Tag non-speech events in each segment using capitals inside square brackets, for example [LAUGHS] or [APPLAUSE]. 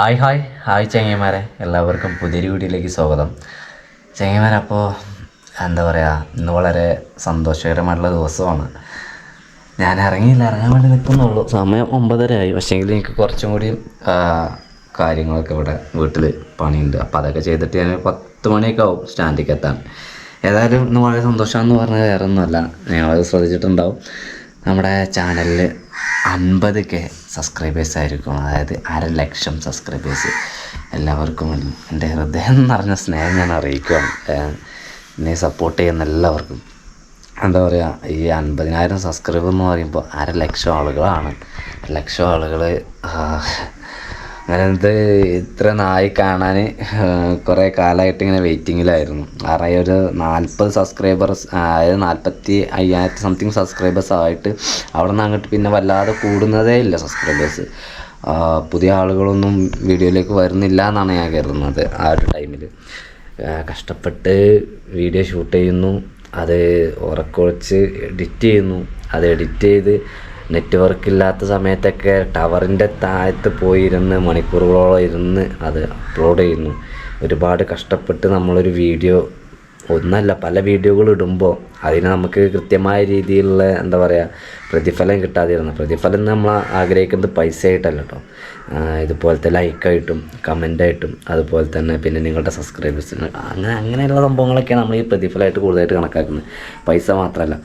Hi hi. Hi ചങ്ങന്മാരെ എല്ലാവർക്കും പുതിയൊരു വീഡിയോയിലേക്ക് സ്വാഗതം. ചങ്ങന്മാരെ അപ്പോൾ എന്താ പറയുക ഇന്ന് വളരെ സന്തോഷകരമായിട്ടുള്ള ദിവസമാണ്. ഞാൻ ഇറങ്ങിയില്ല ഇറങ്ങാൻ വേണ്ടി നിൽക്കുന്നുള്ളൂ. സമയം ഒമ്പതരയായി. പക്ഷേങ്കിൽ എനിക്ക് കുറച്ചും കൂടി കാര്യങ്ങളൊക്കെ ഇവിടെ വീട്ടിൽ പണിയുണ്ട്. അപ്പോൾ അതൊക്കെ ചെയ്തിട്ട് ഞാൻ പത്ത് മണിയൊക്കെ ആവും സ്റ്റാൻഡിലേക്ക് എത്താൻ. ഏതായാലും ഇന്ന് വളരെ സന്തോഷമാണെന്ന് പറഞ്ഞാൽ വേറെ ഒന്നുമല്ല നിങ്ങളത് ശ്രദ്ധിച്ചിട്ടുണ്ടാവും. നമ്മുടെ ചാനലിൽ അൻപത് കെ സബ്സ്ക്രൈബേഴ്സ് ആയിരിക്കും. അതായത് അര ലക്ഷം സബ്സ്ക്രൈബേഴ്സ് എല്ലാവർക്കും എന്റെ ഹൃദയം നിറഞ്ഞ സ്നേഹം ഞാൻ അറിയിക്കുകയാണ്. എന്നെ സപ്പോർട്ട് ചെയ്യുന്ന എല്ലാവർക്കും. എന്താ പറയുക ഈ അൻപതിനായിരം സബ്സ്ക്രൈബർ എന്ന് പറയുമ്പോൾ അര ലക്ഷം ആളുകളാണ്. ലക്ഷം ആളുകൾ അങ്ങനെ ഇത് ഇത്ര നായി കാണാൻ കുറേ കാലമായിട്ട് ഇങ്ങനെ വെയിറ്റിങ്ങിലായിരുന്നു. കാരണം ഒരു നാൽപ്പത് സബ്സ്ക്രൈബേഴ്സ് അതായത് നാൽപ്പത്തി അയ്യായിരത്തി സംതിങ് സബ്സ്ക്രൈബേഴ്സ് ആയിട്ട് അവിടെ നിന്ന് അങ്ങോട്ട് പിന്നെ വല്ലാതെ കൂടുന്നതേ ഇല്ല സബ്സ്ക്രൈബേഴ്സ് പുതിയ ആളുകളൊന്നും വീഡിയോയിലേക്ക് വരുന്നില്ല എന്നാണ് ഞാൻ കരുതുന്നത് ആ ഒരു ടൈമിൽ കഷ്ടപ്പെട്ട് വീഡിയോ ഷൂട്ട് ചെയ്യുന്നു അത് ഉറക്കൊഴിച്ച് എഡിറ്റ് ചെയ്യുന്നു അത് എഡിറ്റ് ചെയ്ത് നെറ്റ്വർക്ക് ഇല്ലാത്ത സമയത്തൊക്കെ ടവറിന്റെ താഴത്ത് പോയിരുന്ന് മണിക്കൂറുകളോളം ഇരുന്ന് അത് അപ്ലോഡ് ചെയ്യുന്നു. ഒരുപാട് കഷ്ടപ്പെട്ട് നമ്മളൊരു വീഡിയോ ഒന്നല്ല പല വീഡിയോകൾ ഇടുമ്പോൾ അതിന് നമുക്ക് കൃത്യമായ രീതിയിലുള്ള എന്താ പറയുക പ്രതിഫലം കിട്ടാതിരുന്നു. പ്രതിഫലം നമ്മൾ ആഗ്രഹിക്കുന്നത് പൈസ ആയിട്ടല്ല കേട്ടോ ഇതുപോലത്തെ ലൈക്കായിട്ടും കമന്റായിട്ടും അതുപോലെ തന്നെ പിന്നെ നിങ്ങളുടെ സബ്സ്ക്രൈബേഴ്സിന് അങ്ങനെ അങ്ങനെയുള്ള സംഭവങ്ങളൊക്കെയാണ് നമ്മൾ ഈ പ്രതിഫലമായിട്ട് കൂടുതലായിട്ട് കണക്കാക്കുന്നത്. പൈസ മാത്രമല്ല.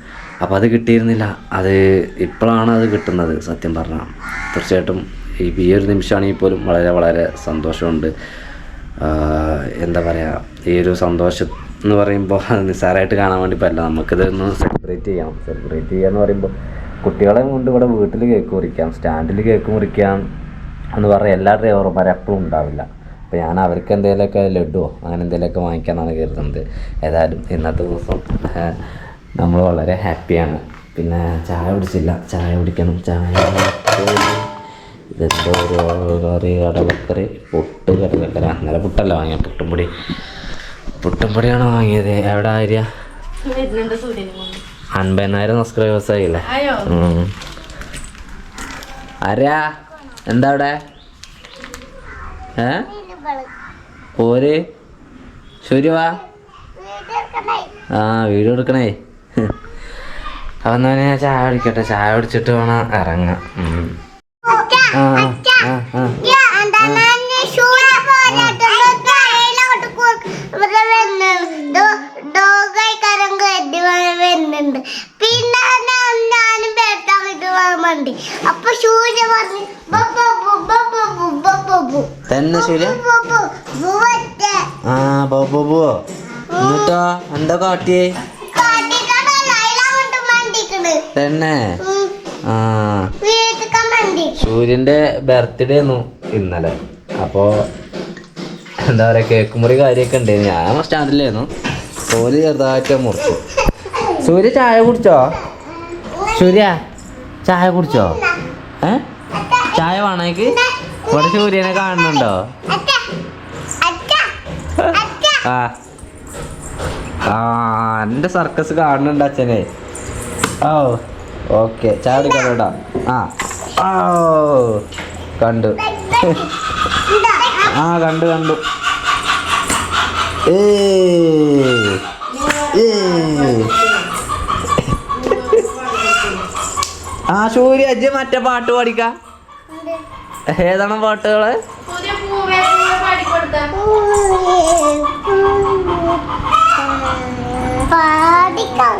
അപ്പോൾ അത് കിട്ടിയിരുന്നില്ല. അത് ഇപ്പോഴാണ് അത് കിട്ടുന്നത് സത്യം പറഞ്ഞാൽ തീർച്ചയായിട്ടും ഈ ഈ ഒരു നിമിഷമാണെങ്കിൽ പോലും വളരെ വളരെ സന്തോഷമുണ്ട്. എന്താ പറയുക ഈ ഒരു സന്തോഷം എന്ന് പറയുമ്പോൾ നിസ്സാരമായിട്ട് കാണാൻ വേണ്ടി പറ്റില്ല. നമുക്കിതൊന്ന് സെലിബ്രേറ്റ് ചെയ്യാം. സെലിബ്രേറ്റ് ചെയ്യുക എന്ന് പറയുമ്പോൾ കുട്ടികളെ കൊണ്ട് ഇവിടെ വീട്ടിൽ കേക്ക് മുറിക്കാം സ്റ്റാൻഡിൽ കേക്ക് മുറിക്കാം എന്ന് പറഞ്ഞാൽ എല്ലാ ഡ്രൈവർമാരും എപ്പോഴും ഉണ്ടാവില്ല. അപ്പോൾ ഞാൻ അവർക്ക് എന്തെങ്കിലുമൊക്കെ ലഡുവോ അങ്ങനെ എന്തെങ്കിലുമൊക്കെ വാങ്ങിക്കാമെന്നാണ് കരുതുന്നത്. ഏതായാലും ഇന്നത്തെ ദിവസം നമ്മൾ വളരെ ഹാപ്പിയാണ്. പിന്നെ ചായ കുടിച്ചില്ല. ചായ കുടിക്കണം. ചായ ഇതെന്തോ ഒരു കറി കടലക്കറി പുട്ട് കടലക്കറി. അന്നേരം പുട്ടല്ല വാങ്ങിയ പുട്ടുംപൊടി പുട്ടുംപൊടിയാണ് വാങ്ങിയത്? എവിടെ ആര്യ? അൻപതിനായിരം സബ്സ്ക്രൈബേഴ്സ് ആയില്ലേ? അയ്യോ ഉം. ആരാ എന്താ അവിടെ? ഏ? പോര്? ശരി വാ. ആ വീഡിയോ എടുക്കണേ. അപ്പം എന്നാ ഞാൻ ചായ കുടിക്കട്ടെ ചായ കുടിച്ചിട്ട് വേണം ഇറങ്ങാം പിന്നെ ഞാനും പേട്ടാൻ ഇത് വേണ്ടി അപ്പൊ സൂര്യ പറഞ്ഞു തന്നെ ശരി ആ ബോബോ എന്നിട്ടോ എന്താ കാട്ടിയേ തന്നെ. ആ. സൂര്യന്റെ ബർത്ത്ഡേ ആയിരുന്നു ഇന്നലെ. അപ്പോ എന്താ പറയാ കേക്ക് മുറി കാര്യമൊക്കെ ഉണ്ടായിരുന്നു ഞാൻ സ്റ്റാൻഡിലായിരുന്നു ഓൽ ചെറുതായിട്ട് മുറിച്ചു. സൂര്യ ചായ കുടിച്ചോ? സൂര്യ ചായ കുടിച്ചോ? ഏ? ചായ വേണേക്ക് ഇവിടെ സൂര്യനെ കാണുന്നുണ്ടോ? ആ. ആ എന്റെ സർക്കസ് കാണുന്നുണ്ട് അച്ഛനെ. ഓ ഓക്കെ ചാടി കണ്ടാ ആ കണ്ടു. ആ കണ്ടു കണ്ടു. ഏ ആ സൂര്യ അജ്ജ് മറ്റേ പാട്ട് പാടിക്ക. ഏതാണ് പാട്ടുകൾ? പാടിക്കാം?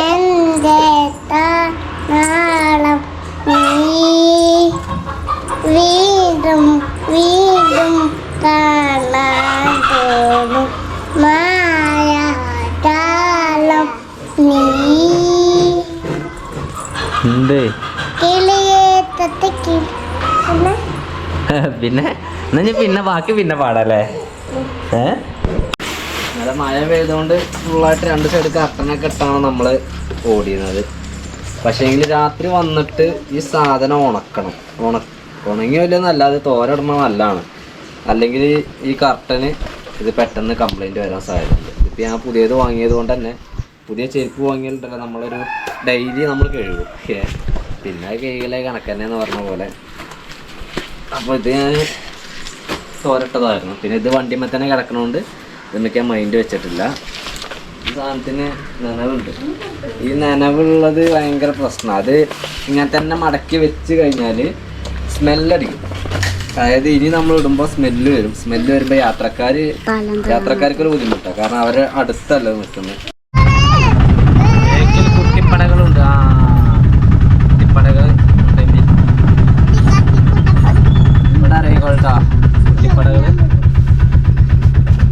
എന്റെ നാളം വീണ്ടും വീണ്ടും കാണാൻ തോന്നും മായ താളം നീ പിന്നെ? പിന്നെ ബാക്കി പിന്നെ പാടല്ലേ? ഏ? നല്ല മഴ പെയ്തുകൊണ്ട് ഫുള്ളായിട്ട് രണ്ട് സൈഡ് കട്ടനൊക്കെ ഇട്ടാണ് നമ്മൾ ഓടിയിരുന്നത്. പക്ഷേങ്കിൽ രാത്രി വന്നിട്ട് ഈ സാധനം ഉണക്കണം. ഉണ ഉണങ്ങി വലിയൊന്നല്ല അത് തോരയിടണ നല്ലതാണ് അല്ലെങ്കിൽ ഈ കർട്ടന് ഇത് പെട്ടെന്ന് കംപ്ലൈന്റ് വരാൻ സാധ്യതയുണ്ട്. ഇപ്പം ഞാൻ പുതിയത് വാങ്ങിയത് കൊണ്ട് തന്നെ പുതിയ ചെരുപ്പ് വാങ്ങിയിട്ടുണ്ടല്ലോ നമ്മളൊരു ഡെയിലി നമ്മൾ കഴുകും. പിന്നെ കഴുകലെ കണക്കന്നെ എന്ന് പറഞ്ഞ പോലെ. അപ്പോൾ ഇത് ഞാൻ തോരട്ടതായിരുന്നു പിന്നെ ഇത് വണ്ടിമേ തന്നെ കിടക്കണോണ്ട് ഇതൊക്കെ ഞാൻ മൈൻഡ് വെച്ചിട്ടില്ല. ഈ സാധനത്തിന് നനവുണ്ട്. ഈ നനവുള്ളത് ഭയങ്കര പ്രശ്നമാണ് അത് ഇങ്ങനെ തന്നെ മടക്കി വെച്ച് കഴിഞ്ഞാൽ സ്മെല്ലടിക്കും അതായത് ഇനി നമ്മൾ ഇടുമ്പോൾ സ്മെല്ല് വരും. സ്മെല്ല് വരുമ്പോൾ യാത്രക്കാർ യാത്രക്കാർക്ക് ഒരു ബുദ്ധിമുട്ടാണ് കാരണം അവർ അടുത്തല്ല നിൽക്കുന്നത് കുട്ടിപ്പടകളുണ്ട് ആ കുട്ടിപ്പടകൾ ഉണ്ടെങ്കിൽ ഇവിടെ അറിയിക്കോട്ടാ കുട്ടിപ്പടകൾ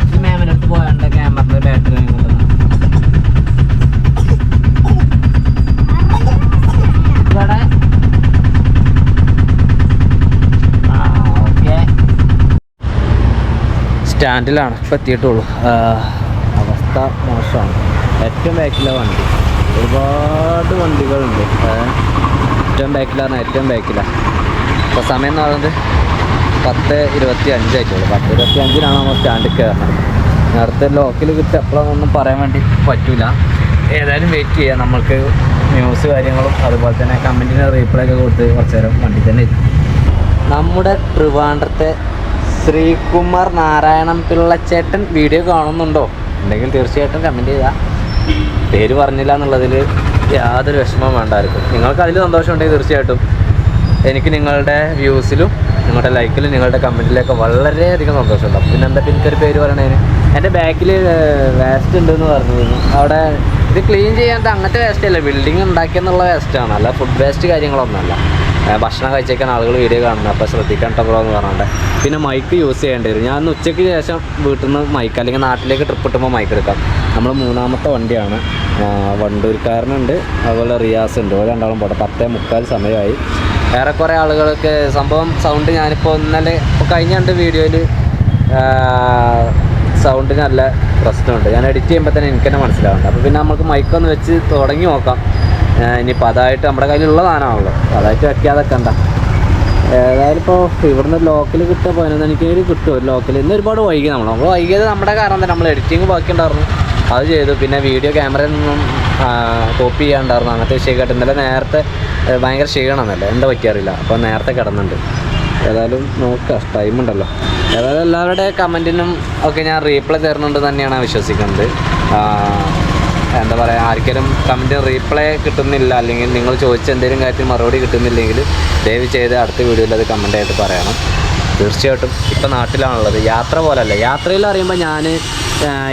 ഈ മാമിനടുത്ത് പോയാണ്ട് ക്യാമറയുടെ ബാറ്ററി വാങ്ങിക്കൊണ്ടുവന്ന ഇവിടെ ആ ഓക്കെ സ്റ്റാൻഡിലാണ് ഇപ്പം എത്തിയിട്ടുള്ളൂ. അവസ്ഥ മോശമാണ്. ഏറ്റവും ബാക്കിലെ വണ്ടി. ഒരുപാട് വണ്ടികളുണ്ട്. ഏറ്റവും ബാക്കിലാണ് ഏറ്റവും ബാക്കിലാണ് ഇപ്പോൾ സമയം എന്ന് പറയുന്നത് പത്ത് ഇരുപത്തി അഞ്ചായിട്ടുള്ളൂ പത്ത് ഇരുപത്തി അഞ്ചിനാണ് നമ്മൾ സ്റ്റാൻഡിൽ കയറുന്നത്. നേരത്തെ ലോക്കിൽ കിട്ടുക എപ്പോഴൊന്നും പറയാൻ വേണ്ടി പറ്റില്ല ഏതായാലും വെയിറ്റ് ചെയ്യാം. നമ്മൾക്ക് ന്യൂസ് കാര്യങ്ങളും അതുപോലെ തന്നെ കമന്റിന് റീപ്ലൈ ഒക്കെ കൊടുത്ത് കുറച്ച് നേരം വണ്ടി തന്നെ നമ്മുടെ ട്രിവാൻഡ്രത്തെ ശ്രീകുമാർ നാരായണൻ പിള്ളച്ചേട്ടൻ വീഡിയോ കാണുന്നുണ്ടോ? ഉണ്ടെങ്കിൽ തീർച്ചയായിട്ടും കമന്റ് ചെയ്യുക പേര് പറഞ്ഞില്ല എന്നുള്ളതിൽ യാതൊരു വിഷമം വേണ്ടായിരിക്കും നിങ്ങൾക്ക് അതിൽ സന്തോഷമുണ്ടെങ്കിൽ തീർച്ചയായിട്ടും എനിക്ക് നിങ്ങളുടെ വ്യൂസിലും നിങ്ങളുടെ ലൈക്കിലും നിങ്ങളുടെ കമന്റിലൊക്കെ വളരെയധികം സന്തോഷമുണ്ട്. അപ്പോൾ പിന്നെ എന്താ എനിക്കൊരു പേര് പറയണതിന് എന്റെ ബാക്കിൽ വേസ്റ്റ് ഉണ്ടെന്ന് പറഞ്ഞിരുന്നു. അവിടെ ക്ലീൻ ചെയ്യാത്ത അങ്ങനത്തെ വേസ്റ്റ് അല്ല. ബിൽഡിംഗ് ഉണ്ടാക്കിയെന്നുള്ള വേസ്റ്റാണ് അല്ല ഫുഡ് വേസ്റ്റ് കാര്യങ്ങളൊന്നുമല്ല. ഭക്ഷണം കഴിച്ചേക്കാൻ ആളുകൾ വീഡിയോ കാണുന്നത്. അപ്പോൾ ശ്രദ്ധിക്കേണ്ട ബ്രോ എന്ന് പറഞ്ഞിട്ട് പിന്നെ മൈക്ക് യൂസ് ചെയ്യേണ്ടി വരും. ഞാൻ ഉച്ചയ്ക്ക് ശേഷം വീട്ടിൽ നിന്ന് മൈക്ക് അല്ലെങ്കിൽ നാട്ടിലേക്ക് ട്രിപ്പ് കിട്ടുമ്പോൾ മൈക്ക് എടുക്കാം. നമ്മൾ മൂന്നാമത്തെ വണ്ടിയാണ്. വണ്ടൂർക്കാരനുണ്ട്. അതുപോലെ റിയാസ് ഉണ്ട്. ഓരോ രണ്ടാളും പോട്ടെ. പത്തേ മുക്കാൽ സമയമായി. ഏറെക്കുറെ ആളുകൾക്ക് സംഭവം സൗണ്ട് ഞാനിപ്പോൾ ഇന്നലെ ഇപ്പോൾ കഴിഞ്ഞ രണ്ട് വീഡിയോയിൽ സൗണ്ടിന് നല്ല പ്രശ്നമുണ്ട്. ഞാൻ എഡിറ്റ് ചെയ്യുമ്പോൾ തന്നെ എനിക്ക് തന്നെ മനസ്സിലാവുന്നുണ്ട്. അപ്പോൾ പിന്നെ നമുക്ക് മൈക്കൊന്ന് വെച്ച് തുടങ്ങി നോക്കാം. ഇനിയിപ്പോൾ അതായിട്ട് നമ്മുടെ കയ്യിലുള്ള സാധനമാണല്ലോ. അതായിട്ട് വെക്കാതൊക്കെ എന്താ ഏതായാലും ഇപ്പോൾ ഇവിടുന്ന് ലോക്കൽ കിട്ടുക പതിനൊന്ന് മണിക്ക് കിട്ടും. ലോക്കൽ ഇന്ന് ഒരുപാട് വൈകി നമ്മൾ നമ്മൾ വൈകിയത് നമ്മുടെ കാരണം തന്നെ. നമ്മൾ എഡിറ്റിംഗ് ബാക്കി ഉണ്ടായിരുന്നു. അത് ചെയ്തു. പിന്നെ വീഡിയോ ക്യാമറയിൽ നിന്നും കോപ്പി ചെയ്യാണ്ടായിരുന്നു അങ്ങനത്തെ വിഷയമൊക്കെ ഇന്നലെ നേരത്തെ ഭയങ്കര ക്ഷീണമെന്നല്ലേ എന്താ പറ്റിയറിയില്ല. അപ്പോൾ നേരത്തെ കിടന്നുണ്ട്. ഏതായാലും നോക്കുക ടൈം ഉണ്ടല്ലോ. ഏതായാലും എല്ലാവരുടെ കമന്റിനും ഒക്കെ ഞാൻ റീപ്ലൈ തരുന്നുണ്ട് തന്നെയാണ് വിശ്വസിക്കുന്നത്. എന്താ പറയുക ആർക്കെങ്കിലും കമന്റ് റീപ്ലൈ കിട്ടുന്നില്ല അല്ലെങ്കിൽ നിങ്ങൾ ചോദിച്ച എന്തെങ്കിലും കാര്യത്തിൽ മറുപടി കിട്ടുന്നില്ലെങ്കിൽ ദയവ് ചെയ്ത് അടുത്ത വീഡിയോയിൽ അത് കമന്റ് ആയിട്ട് പറയണം. തീർച്ചയായിട്ടും ഇപ്പം നാട്ടിലാണുള്ളത്. യാത്ര പോലല്ല. യാത്രയിൽ അറിയുമ്പോൾ ഞാൻ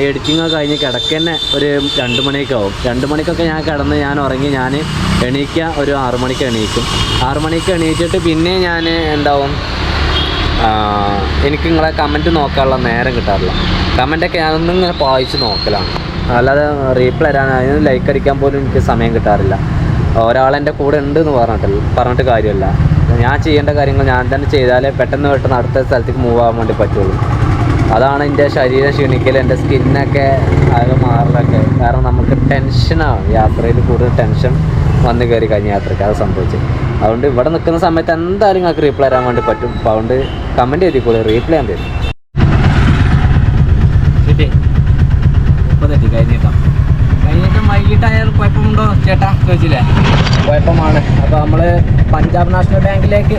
എഡിറ്റിംഗ് ഒക്കെ കഴിഞ്ഞ് കിടക്കന്നെ ഒരു രണ്ട് മണിയൊക്കെ ആവും രണ്ട് മണിക്കൊക്കെ ഞാൻ കിടന്ന് ഞാൻ ഉറങ്ങി ഞാൻ എണീക്കുക ഒരു ആറു മണിക്ക് എണീക്കും. ആറു മണിക്ക് എണീറ്റിട്ട് പിന്നെ ഞാൻ എന്താവും? എനിക്ക് നിങ്ങളെ കമന്റ് നോക്കാനുള്ള നേരം കിട്ടാറില്ല. കമന്റൊക്കെ ഞാനൊന്നും ഇങ്ങനെ വായിച്ച് നോക്കലാണ്. അല്ലാതെ റീപ്ലൈ തരാൻ അതിന് ലൈക്ക് അടിക്കാൻ പോലും എനിക്ക് സമയം കിട്ടാറില്ല. ഒരാളെന്റെ കൂടെ ഉണ്ട് എന്ന് പറഞ്ഞിട്ടില്ല പറഞ്ഞിട്ട് കാര്യമല്ല. ഞാൻ ചെയ്യേണ്ട കാര്യങ്ങൾ ഞാൻ തന്നെ ചെയ്താലേ പെട്ടെന്ന് പെട്ടെന്ന് അടുത്ത സ്ഥലത്തേക്ക് മൂവ് ആവാൻ വേണ്ടി പറ്റുള്ളൂ. അതാണ് എന്റെ ശരീരം ക്ഷീണിക്കൽ എന്റെ സ്കിന്നൊക്കെ ആകെ മാറലൊക്കെ. കാരണം നമുക്ക് ടെൻഷനാണ് യാത്രയിൽ കൂടുതൽ ടെൻഷൻ വന്ന് കയറി കഴിഞ്ഞ യാത്രയ്ക്ക് അത് സംഭവിച്ചത്. അതുകൊണ്ട് ഇവിടെ നിൽക്കുന്ന സമയത്ത് എന്തായാലും നിങ്ങൾക്ക് റീപ്ലൈ തരാൻ വേണ്ടി പറ്റും. അപ്പോൾ അതുകൊണ്ട് കമന്റ് ചെയ്തിക്കോളൂ റീപ്ലൈ ചെയ്യാൻ തരും കിട്ടി വൈകിട്ടായാൽ കുഴപ്പമുണ്ടോ ചേട്ടാ? ചോദിച്ചില്ലേ? കുഴപ്പമാണ്. അപ്പോൾ നമ്മൾ പഞ്ചാബ് നാഷണൽ ബാങ്കിലേക്ക്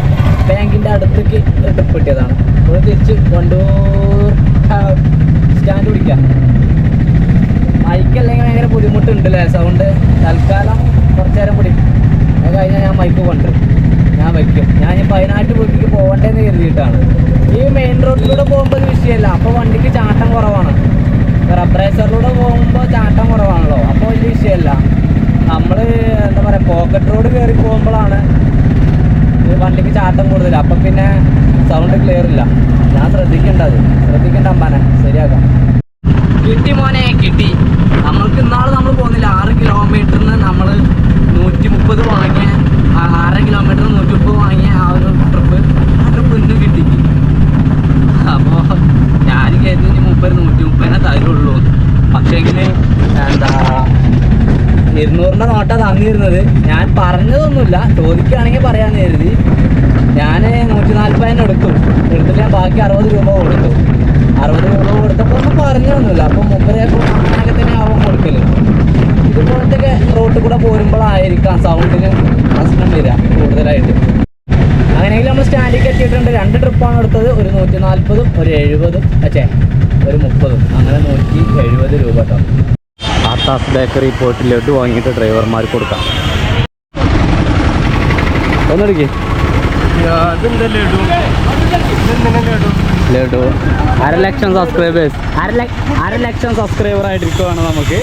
ബാങ്കിന്റെ അടുത്തേക്ക് ട്രിപ്പ് കിട്ടിയതാണ്. നമ്മൾ തിരിച്ച് സ്റ്റാൻഡ് പിടിക്കാം. മൈക്കല്ലെങ്കിൽ ഭയങ്കര ബുദ്ധിമുട്ടുണ്ടല്ലേ? സൗണ്ട് തൽക്കാലം കുറച്ച് നേരം പിടി. അത് കഴിഞ്ഞാൽ ഞാൻ മൈക്ക് കൊണ്ട് ഞാൻ വയ്ക്കും. ഞാൻ ഈ പതിനായിട്ട് വീട്ടിലേക്ക് പോകണ്ടേന്ന് കരുതിയിട്ടാണ്. ഈ മെയിൻ റോഡിലൂടെ പോകുമ്പോൾ ഒരു വിഷയമല്ല അപ്പോൾ വണ്ടിക്ക് ചാട്ടം കുറവാണ്. റബ്രൈസറിലൂടെ പോകുമ്പോൾ ചാട്ടം കുറവാണല്ലോ. അപ്പോൾ വലിയ വിഷയമല്ല നമ്മൾ എന്താ പറയുക പോക്കറ്റ് റോഡ് കയറി പോകുമ്പോഴാണ് വണ്ടിക്ക് ചാട്ടം കൂടുതൽ. അപ്പം പിന്നെ സൗണ്ട് ക്ലിയർ ഇല്ല. ഞാൻ ശ്രദ്ധിക്കേണ്ടത് ശ്രദ്ധിക്കേണ്ട അമ്പാനെ ശരിയാക്കാം കിട്ടി മോനെ കിട്ടി നമ്മൾക്ക് ഇന്നാൾ നമ്മൾ പോകുന്നില്ല ആറ് കിലോമീറ്ററിന് നമ്മൾ നൂറ്റി മുപ്പത് വാങ്ങിയ ആ ആറ് കിലോമീറ്ററിന് നൂറ്റി മുപ്പത് വാങ്ങിയ ആ ഒരു ട്രിപ്പ് ആ ട്രിപ്പ് ഇന്ന് കിട്ടി തന്നിരുന്നത് ഞാൻ പറഞ്ഞതൊന്നുമില്ല. ചോദിക്കുകയാണെങ്കിൽ പറയാമെന്ന് കരുതി. ഞാൻ നൂറ്റി നാൽപ്പതിന് എടുത്തു. എടുത്തിട്ട് ഞാൻ ബാക്കി അറുപത് രൂപ കൊടുത്തു. അറുപത് രൂപ കൊടുത്തപ്പോൾ ഒന്നും പറഞ്ഞതൊന്നുമില്ല അപ്പോൾ മുമ്പരേക്കും അങ്ങനെയൊക്കെ തന്നെ ആവാൻ കൊടുക്കൽ. ഇതുപോലത്തെ റോട്ടിൽ കൂടെ പോരുമ്പോഴായിരിക്കാം സൗണ്ടിന് പ്രശ്നം വരിക കൂടുതലായിട്ട്. അങ്ങനെയെങ്കിൽ നമ്മൾ സ്റ്റാൻഡിലേക്ക് എത്തിയിട്ടുണ്ട്. രണ്ട് ട്രിപ്പാണ് എടുത്തത്. ഒരു നൂറ്റി നാൽപ്പതും ഒരു എഴുപതും അച്ഛേ ഒരു മുപ്പതും. അങ്ങനെ നൂറ്റി എഴുപത് രൂപ കേട്ടോ. ആത്താസ് ബേക്കറി പോയിട്ട് ലഡു വാങ്ങിയിട്ട് ഡ്രൈവർമാർക്ക് കൊടുക്കാം. ഒന്നെടുക്കേ. ലഡു? അര ലക്ഷം സബ്സ്ക്രൈബേഴ്സ് അര അര ലക്ഷം സബ്സ്ക്രൈബർ ആയിട്ടിരിക്കുവാണ് നമുക്ക്?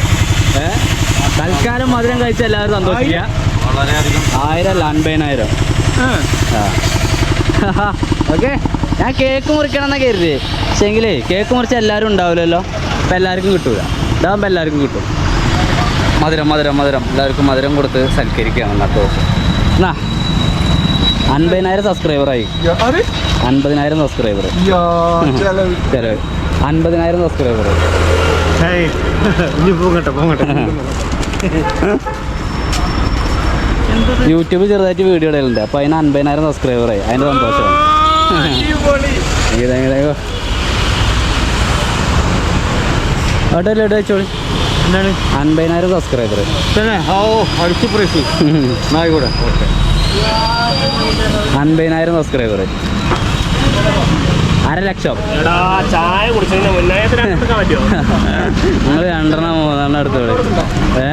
തൽക്കാലം മധുരം കഴിച്ച എല്ലാവരും സന്തോഷിക്കുക. ആയിരം അല്ല അൻപതിനായിരം. [LAUGHS] ഓക്കെ. ഞാൻ കേക്ക് മുറിക്കണം എന്നാ കരുതി പക്ഷേങ്കിലേ കേക്ക് മുറിച്ച എല്ലാവരും ഉണ്ടാവില്ലല്ലോ. അപ്പം എല്ലാവർക്കും കിട്ടൂല. ഇതാകുമ്പോൾ എല്ലാവർക്കും കിട്ടും. മധുരം മധുരം മധുരം. എല്ലാവർക്കും മധുരം കൊടുത്ത് സൽക്കരിക്കുകയാണ് അന്നത്തെ ദിവസം എന്നാ അൻപതിനായിരം സബ്സ്ക്രൈബറായി അൻപതിനായിരം സബ്സ്ക്രൈബർ ചിലവ്. അൻപതിനായിരം സബ്സ്ക്രൈബർ യൂട്യൂബ് ചെറുതായിട്ട് വീഡിയോ ഇടലുണ്ട്. അപ്പൊ അതിന് അൻപതിനായിരം സബ്സ്ക്രൈബറായി അതിന്റെ സന്തോഷമാണ് ലഡു വെച്ചോളി? എന്താണ്? അൻപതിനായിരം സബ്സ്ക്രൈബർ തന്നെ? ഓ അടിച്ചു പ്രൈസ് ആയിക്കോട്ടെ. ഓക്കെ. അൻപതിനായിരം സബ്സ്ക്രൈബർ അര ലക്ഷം. എടാ ചായ കുടിച്ചതിന് മുന്നേ നിങ്ങൾ രണ്ടെണ്ണം മൂന്നെണ്ണം എടുത്തോളി ഏ?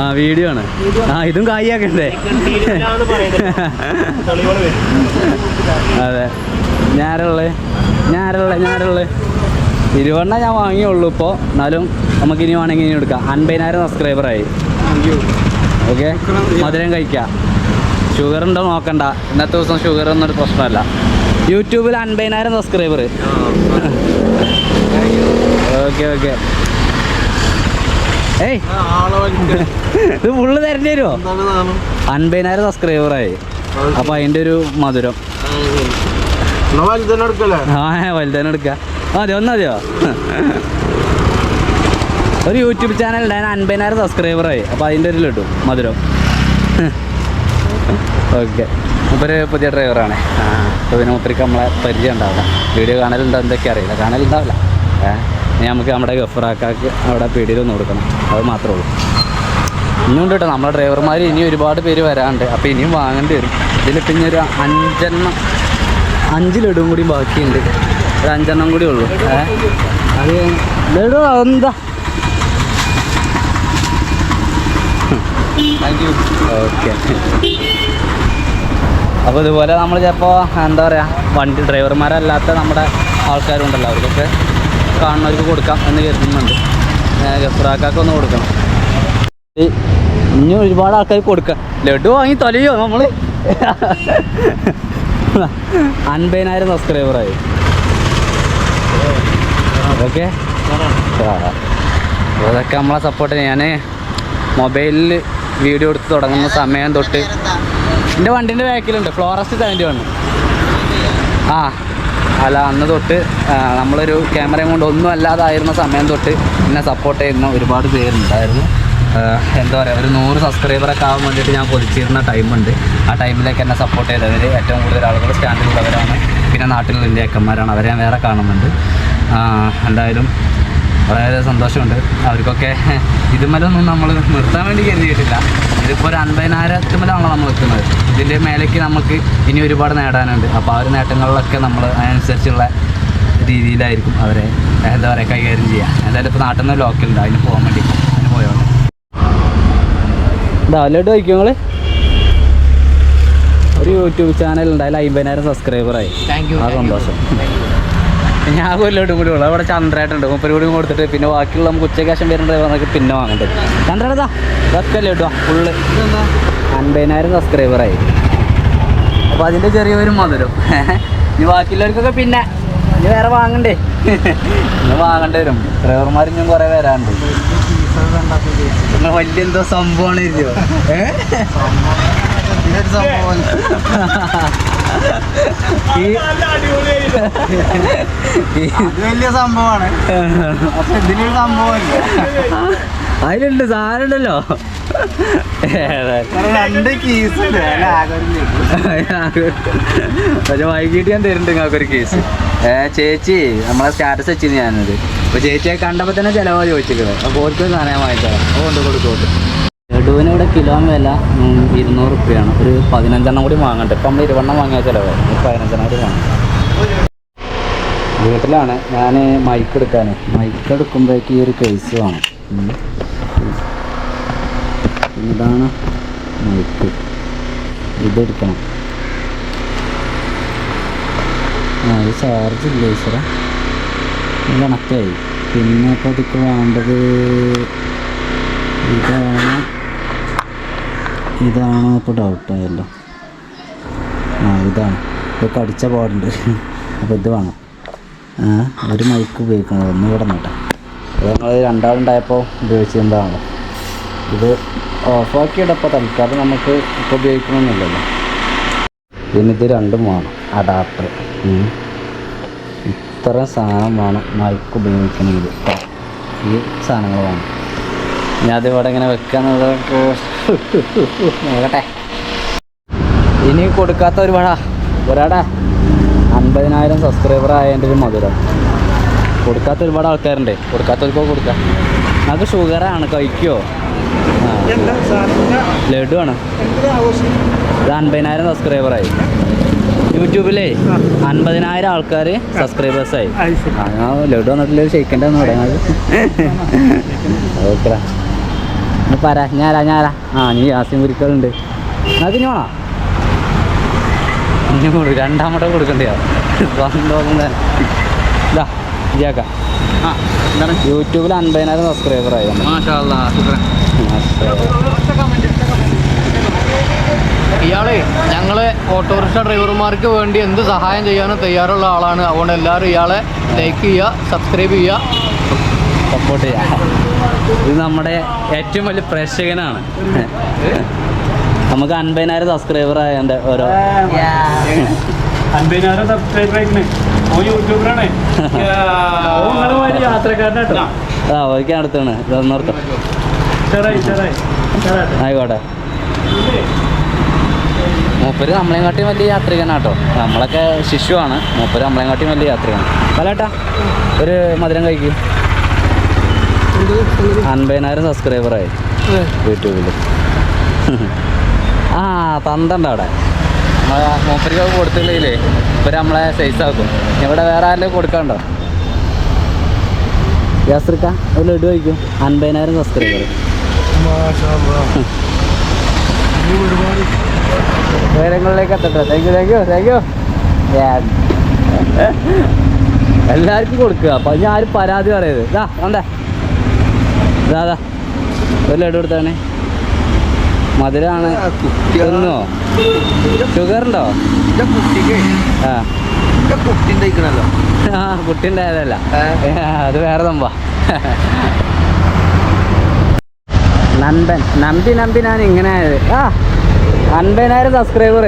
ആ വീഡിയോ ആണ്. ആ ഇതും കായിയാക്കണ്ടേ അതെ. ഞാരുള്ളേ ഞാരുള്ളേ ഞാറുള്ളേ ഇരുപതെണ്ണം ഞാൻ വാങ്ങിയുള്ളൂ ഇപ്പോൾ എന്നാലും നമുക്ക് ഇനി വേണമെങ്കിൽ ഇനി എടുക്കാം. അൻപതിനായിരം സബ്സ്ക്രൈബറായി ഓക്കെ മധുരം കഴിക്കാം. ഷുഗർ ഉണ്ടോ നോക്കണ്ട. ഇന്നത്തെ ദിവസം ഷുഗർ എന്നൊരു പ്രശ്നമല്ല. യൂട്യൂബിൽ അൻപതിനായിരം സബ്സ്ക്രൈബർ ഓക്കെ ഓക്കെ ഏയ്. ഇത് ഫുള്ള് തരേണ്ടി വരുമോ അൻപതിനായിരം സബ്സ്ക്രൈബറായി അപ്പൊ അതിന്റെ ഒരു മധുരം. വലുതന്നെ എടുക്കുക മതി ഒന്നതെയോ ഒരു യൂട്യൂബ് ചാനൽ ഉണ്ടായാൽ അൻപതിനായിരം സബ്സ്ക്രൈബറായി അപ്പോൾ അതിന്റെ ഒരു കിട്ടും മധുരം. ഓക്കെ മൂപ്പര് പുതിയ ഡ്രൈവറാണ് അപ്പോൾ പിന്നെ ഒത്തിരി നമ്മളെ പരിചയം ഉണ്ടാവില്ല വീഡിയോ കാണലുണ്ടോ എന്തൊക്കെ അറിയില്ല. കാണലുണ്ടാവില്ല. ഇനി നമുക്ക് നമ്മുടെ ഗഫറാക്കാക്ക് അവിടെ പീടിയിലൊന്ന് കൊടുക്കണം. അത് മാത്രമേ ഉള്ളൂ. ഇനിയും കേട്ടോ. നമ്മളെ ഡ്രൈവർമാർ ഇനി ഒരുപാട് പേര് വരാണ്ട് അപ്പോൾ ഇനിയും വാങ്ങേണ്ടി വരും. ഇതിൽ പിന്നെ ഒരു അഞ്ചെണ്ണം അഞ്ച് ലഡുവും കൂടി ബാക്കിയുണ്ട്. ഒരു അഞ്ചെണ്ണം കൂടി ഉള്ളൂ. അത് ലഡു എന്താ? ഓക്കെ. അപ്പോൾ ഇതുപോലെ നമ്മൾ ചിലപ്പോൾ എന്താ പറയുക വണ്ടി ഡ്രൈവർമാരല്ലാത്ത നമ്മുടെ ആൾക്കാരുണ്ടല്ലോ അവർക്കൊക്കെ കാണുന്നവർക്ക് കൊടുക്കാം എന്ന് കരുതുന്നുണ്ട്. ഗഫ്രാക്കൊക്കെ ഒന്ന് കൊടുക്കണം. ഇനി ഒരുപാട് ആൾക്കാർ കൊടുക്കാം. ലഡു വാങ്ങി തൊലയോ നമ്മൾ അൻപതിനായിരം സബ്സ്ക്രൈബറായി ഓക്കെ അതൊക്കെ നമ്മളെ സപ്പോർട്ട് ഞാൻ മൊബൈലിൽ വീഡിയോ എടുത്ത് തുടങ്ങുന്ന സമയം തൊട്ട് എന്റെ വണ്ടീന്റെ ബാക്കിലുണ്ട്. ഫ്ലോറസ്റ്റ് സെവന്റി വൺ ആ അല്ല അന്ന് തൊട്ട് നമ്മളൊരു ക്യാമറയും കൊണ്ട് ഒന്നും അല്ലാതായിരുന്ന സമയം തൊട്ട് എന്നെ സപ്പോർട്ട് ചെയ്യുന്ന ഒരുപാട് പേരുണ്ടായിരുന്നു. എന്താ പറയുക ഒരു നൂറ് സബ്സ്ക്രൈബറൊക്കെ ആവാൻ വേണ്ടിയിട്ട് ഞാൻ കൊതിച്ചിരുന്ന ടൈമുണ്ട് ആ ടൈമിലേക്ക് എന്നെ സപ്പോർട്ട് ചെയ്തവർ ഏറ്റവും കൂടുതൽ ആളുകൾ സ്റ്റാൻഡിലുള്ളവരാണ് പിന്നെ നാട്ടിലുള്ള എന്റെ അക്കന്മാരാണ് അവരെ ഞാൻ വേറെ കാണുന്നുണ്ട്. എന്തായാലും വളരെ സന്തോഷമുണ്ട്. അവർക്കൊക്കെ ഇതുമലൊന്നും നമ്മൾ നിർത്താൻ വേണ്ടി കരുതിയിട്ടില്ല. ഇതിപ്പോൾ ഒരു അൻപതിനായിരത്തുമലാണല്ലോ നമ്മൾ എത്തുന്നത്. ഇതിന്റെ മേലേക്ക് നമുക്ക് ഇനി ഒരുപാട് നേടാനുണ്ട്. അപ്പോൾ ആ ഒരു നേട്ടങ്ങളിലൊക്കെ നമ്മൾ അതിനനുസരിച്ചുള്ള രീതിയിലായിരിക്കും അവരെ എന്താ പറയുക കൈകാര്യം ചെയ്യുക. എന്തായാലും ഇപ്പോൾ നാട്ടിൽ നിന്ന് ലോക്കലുണ്ട് അതിന് പോകാൻ വേണ്ടി. അതിന് ഡൗൺലോഡ് വയ്ക്കും നിങ്ങൾ ഒരു യൂട്യൂബ് ചാനൽ ഉണ്ടായാലും അമ്പതിനായിരം സബ്സ്ക്രൈബറായി ആ സന്തോഷം. ഞാൻ കൊല്ലോട്ടും കൂടി ഉള്ളു അവിടെ ചന്ദ്രേട്ടുണ്ട് മുപ്പത് കൂടി കൊടുത്തിട്ട് പിന്നെ ബാക്കിയുള്ള നമുക്ക് ഉച്ചക്കാശം വരുന്നുണ്ട് നമുക്ക് പിന്നെ വാങ്ങണ്ടേ ചന്ദ്രേട്ടാ ബസ്സല്ലേ കേട്ടോ ഫുള്ള് അൻപതിനായിരം സബ്സ്ക്രൈബറായി അപ്പോൾ അതിന്റെ ചെറിയൊരു മധുരം. [LAUGHS] ഇനി ബാക്കിയുള്ളവർക്കൊക്കെ പിന്നെ ഇനി വേറെ വാങ്ങണ്ടേ? [LAUGHS] ഇനി വാങ്ങേണ്ടി വരും. ഡ്രൈവർമാർ ഇനിയും കുറേ വരാനുണ്ട്. വലിയ എന്തോ സംഭവമാണ് ഇരിക്കോ [LAUGHS] ഏഹ് [LAUGHS] വലിയ സംഭവമാണ്. ഇതിനൊരു സംഭവമല്ല. അതിലുണ്ട് സാധനം ഉണ്ടല്ലോ രണ്ട് കേസ് പക്ഷെ വൈകിട്ട് ഞാൻ തരുന്നുണ്ട് നിങ്ങൾക്ക് ഒരു കേസ് ഏ ചേച്ചി നമ്മളെ സ്റ്റാറ്റസ് വെച്ചിരുന്നു ഞാനത്. അപ്പൊ ചേച്ചിയെ കണ്ടപ്പോ തന്നെ ചിലവാ ചോദിച്ചിരിക്കുന്നത്. അപ്പൊ ഓർക്കൊരു സാധനം വാങ്ങിച്ചതാണ് അപ്പൊ കൊണ്ട് കൊടുത്തോട്ട് ലഡുവിന് ഇവിടെ കിലോ വില ഇരുന്നൂറ് റുപ്യാണ്. ഒരു പതിനഞ്ചെണ്ണം കൂടി വാങ്ങട്ടെ ഇപ്പം നമ്മൾ ഇരുപെണ്ണം വാങ്ങിയ ചിലവ്. പതിനഞ്ചെണ്ണം കൂടി വാങ്ങണം. വീട്ടിലാണ് ഞാൻ മൈക്ക് എടുക്കാൻ മൈക്ക് എടുക്കുമ്പോഴേക്ക് ഈ ഒരു കേസ് വേണം. ഇതാണ് മൈക്ക് ഇതെടുക്കണം ആ ഇത് ചാർജ് ഇല്ല ഈശ്വര? ഇത് കണക്റ്റായി. പിന്നെ ഇപ്പോൾ ഇതൊക്കെ വേണ്ടത് ഇതാണ് ഇതാണ് ഇപ്പോൾ ഡൗട്ടായല്ലോ ആ ഇതാണ്. ഇപ്പോൾ കടിച്ച പാടുണ്ട്. അപ്പോൾ ഇത് വേണം. ഒരു മൈക്ക് ഉപയോഗിക്കണം. ഒന്ന് ഇവിടെ നോട്ടെ നമ്മൾ രണ്ടാളുണ്ടായപ്പോൾ ഉപയോഗിച്ചിട്ടുണ്ടാണല്ലോ ഇത് ഓഫാക്കിയിടപ്പോൾ തൽക്കാലം നമുക്ക് ഇപ്പോൾ ഉപയോഗിക്കണമെന്നില്ലല്ലോ പിന്നെ ഇത് രണ്ടും വേണം. അഡാപ്റ്റർ ഇത്ര സാധനം വേണം മൈക്ക് ഉപയോഗിക്കണമെങ്കിൽ. ഈ സാധനങ്ങൾ വേണം. ഞാൻ അത് ഇവിടെ ഇങ്ങനെ വെക്കാന്നുള്ളത് നോക്കട്ടെ. ഇനി കൊടുക്കാത്ത ഒരു വട ഒരാടാ അൻപതിനായിരം സബ്സ്ക്രൈബർ ആയതിന്റെ ഒരു മധുരം. കൊടുക്കാത്ത ഒരുപാട് ആൾക്കാരുണ്ട്. കൊടുക്കാത്തവർക്കോ കൊടുക്കാം. നമുക്ക് ഷുഗറാണ്. കഴിക്കുമോ ലഡു ആണ് ഇത് അൻപതിനായിരം സബ്സ്ക്രൈബറായി യൂട്യൂബിലേ അൻപതിനായിരം ആൾക്കാർ സബ്സ്ക്രൈബേഴ്സായി ലഡു വന്നിട്ടില്ല? ഷെയ്ക്കണ്ടെന്ന് പറയുന്നത്. ഓക്കെടാ പറ ഞാരാ ഞാരാ ആ നീ ആസ്യം കുരിക്കലുണ്ട് അത് ഇനി വേണോ? ഇനി കൊടു രണ്ടാമത്തെ കൊടുക്കണ്ടയോ സന്തോഷം തന്നെ. ഇതാ ഇതാക്കാം ആ എന്താണ്? യൂട്യൂബിൽ അൻപതിനായിരം സബ്സ്ക്രൈബർ ആയി. ഇയാളെ ഞങ്ങൾ ഓട്ടോറിക്ഷ ഡ്രൈവർമാർക്ക് വേണ്ടി എന്ത് സഹായം ചെയ്യാനും തയ്യാറുള്ള ആളാണ്. അതുകൊണ്ട് എല്ലാവരും ഇയാളെ ലൈക്ക് ചെയ്യുക സബ്സ്ക്രൈബ് ചെയ്യുക. സപ്പോർട്ട് ചെയ്യാം. ഇത് നമ്മുടെ ഏറ്റവും വലിയ പ്രേക്ഷകനാണ്. നമുക്ക് അൻപതിനായിരം സബ്സ്ക്രൈബർ ആയതിന്റെ ഓരോ അൻപതിനായിരം സബ്സ്ക്രൈബർ ആയിക്കണേ. ഓ യൂട്യൂബറാണ് [LAUGHS] യാത്രക്കാരനാട്ടോ ആ ഓക്കെ അടുത്താണ്. ഇതൊന്നോർത്തം ചെറായി ചെറായി. ആയിക്കോട്ടെ. മൂപ്പര് നമ്മളെ കാട്ടിയും വലിയ യാത്രികനാട്ടോ നമ്മളൊക്കെ ശിശുവാണ്. മൂപ്പര് നമ്മളെ കാട്ടിയും വലിയ യാത്രികനാണ് പലേട്ടാ ഒരു മധുരം കഴിക്കും. അൻപതിനായിരം സബ്സ്ക്രൈബറായി യൂട്യൂബിൽ ആ തന്തണ്ട അവിടെ. മൂപ്പരിക്ക് കൊടുത്തില്ലേ ഇവർ നമ്മളെ സൈസ് ആക്കും. ഇവിടെ വേറെ ആരെങ്കിലും കൊടുക്കണ്ടോ യാസ്രിക്ക ഒരു ലഡു കഴിക്കും. അൻപതിനായിരം സബ്സ്ക്രൈബർ ഉയരങ്ങളിലേക്ക് എത്തട്ടെ. Thank you thank you thank you എല്ലാവർക്കും കൊടുക്കുക. അപ്പം ഞാൻ ആരും പരാതി പറയരുത്. ഇതാ വേണ്ടേ ഇതാ ഒരു ലഡു കൊടുത്താണ് മധുരമാണ് തിന്നോ? ഷുഗർ ഉണ്ടോ ആ. ആ കുട്ടി ഉണ്ടായതല്ല. അത് വേറെ തമ്പാ നന്ദൻ. നമ്പി നമ്പി ഞാൻ ഇങ്ങനെ ആയത്. ആ അൻപതിനായിരം സബ്സ്ക്രൈബർ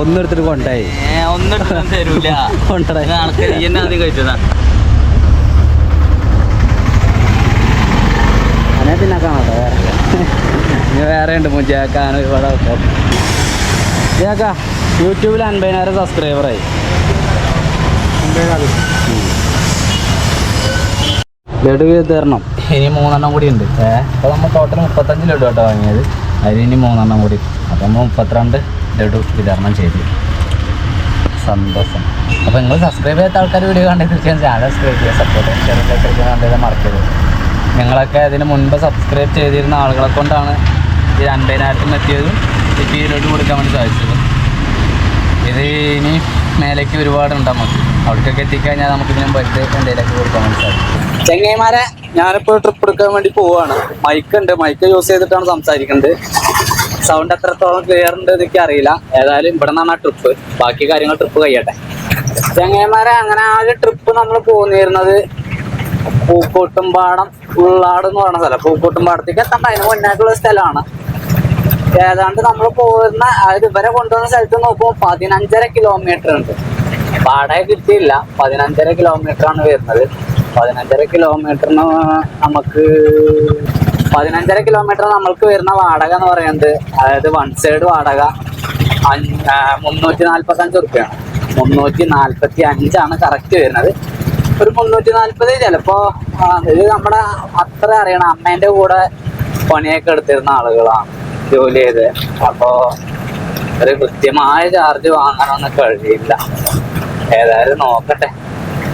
ഒന്നെടുത്തിട്ട് കൊണ്ടായി. ഒന്നും തരൂല. [LAUGHS] കൊണ്ടായി. ആദ്യം കഴിച്ചതാ. അങ്ങനെ തിന്നാക്കാൻ കേട്ടോ വേറെ. വേറെ ഉണ്ട് മുജാക്കാൻ ഒരുപാട് ആൾക്കാർ. ഇതാക്കാ യൂട്യൂബിൽ അൻപതിനായിരം സബ്സ്ക്രൈബറായി ലഡു തരണം ഇനി മൂന്നെണ്ണം കൂടി ഉണ്ട്. ഏഹ് അപ്പോൾ നമ്മൾ ടോട്ടൽ മുപ്പത്തഞ്ച് ലഡു കേട്ടോ വാങ്ങിയത്. അതിൽ ഇനി മൂന്നെണ്ണം കൂടി. നമ്മൾ മുപ്പത്തിരണ്ട് ലഡു വിതരണം ചെയ്തു. സന്തോഷം. അപ്പോൾ നിങ്ങൾ സബ്സ്ക്രൈബ് ചെയ്ത ആൾക്കാർ വീഡിയോ കണ്ടത് തീർച്ചയായും. ചാനൽ സബ്സ്ക്രൈബ് ചെയ്യുക സപ്പോർട്ട് ചെറുതായിട്ട് കണ്ടത് മറക്കരുത്. ഞങ്ങളൊക്കെ അതിന് മുൻപ് സബ്സ്ക്രൈബ് ചെയ്തിരുന്ന ആളുകളെ കൊണ്ടാണ് ഈ അൻപതിനായിരത്തിന് എത്തിയതും. ഇപ്പോൾ ഈ ലഡു കൊടുക്കാൻ വേണ്ടി സാധിച്ചത്. ഇത് ഇനി മേലേക്ക് ഒരുപാട് നമുക്ക്. അവിടേക്കൊക്കെ എത്തിക്കഴിഞ്ഞാൽ ഇതിനും പറ്റ് എന്തെങ്കിലുമൊക്കെ കൊടുക്കാൻ വേണ്ടി സാധിക്കും ചെങ്ങൈമാരെ ഞാനിപ്പോൾ ട്രിപ്പ് എടുക്കാൻ വേണ്ടി പോവാണ്. മൈക്ക് ഉണ്ട്. മൈക്ക് യൂസ് ചെയ്തിട്ടാണ് സംസാരിക്കുന്നത് സൗണ്ട് എത്രത്തോളം ക്ലിയർ ഉണ്ട് എനിക്ക് അറിയില്ല. ഏതായാലും ഇവിടെ നിന്നാണ് ആ ട്രിപ്പ് ബാക്കി കാര്യങ്ങൾ ട്രിപ്പ് കഴിയട്ടെ. ചെങ്ങൈമാരെ അങ്ങനെ ആകെ ട്രിപ്പ് നമ്മൾ പോന്നിരുന്നത് പൂക്കോട്ടുംപാടം ഉള്ളാട് എന്ന് പറയുന്ന സ്ഥലം. പൂക്കോട്ടുംപാടത്തേക്ക് എത്തണ്ട അതിന് മുന്നായിട്ടുള്ള സ്ഥലമാണ്. ഏതാണ്ട് നമ്മൾ അതായത് ഇവരെ കൊണ്ടുവന്ന സ്ഥലത്ത് നോക്കുമ്പോൾ പതിനഞ്ചര കിലോമീറ്റർ ഉണ്ട്. വാടക കിട്ടിയില്ല. പതിനഞ്ചര കിലോമീറ്റർ ആണ് വരുന്നത്. പതിനഞ്ചര കിലോമീറ്ററിന് നമുക്ക് പതിനഞ്ചര കിലോമീറ്റർ നമ്മൾക്ക് വരുന്ന വാടക എന്ന് പറയുന്നത് അതായത് വൺ സൈഡ് വാടക മുന്നൂറ്റി നാൽപ്പത്തഞ്ച് റുപ്യാണ് മുന്നൂറ്റി നാൽപ്പത്തി അഞ്ചാണ് കറക്റ്റ് വരുന്നത്. ഒരു മുന്നൂറ്റി നാൽപ്പത് ചിലപ്പോ ഇത് നമ്മുടെ അത്ര അറിയണം. അമ്മേന്റെ കൂടെ പണിയൊക്കെ എടുത്തിരുന്ന ആളുകളാണ് ജോലി ചെയ്ത് അപ്പോ ഒരു കൃത്യമായ ചാർജ് വാങ്ങാനൊന്നും കഴിയില്ല. ഏതായാലും നോക്കട്ടെ.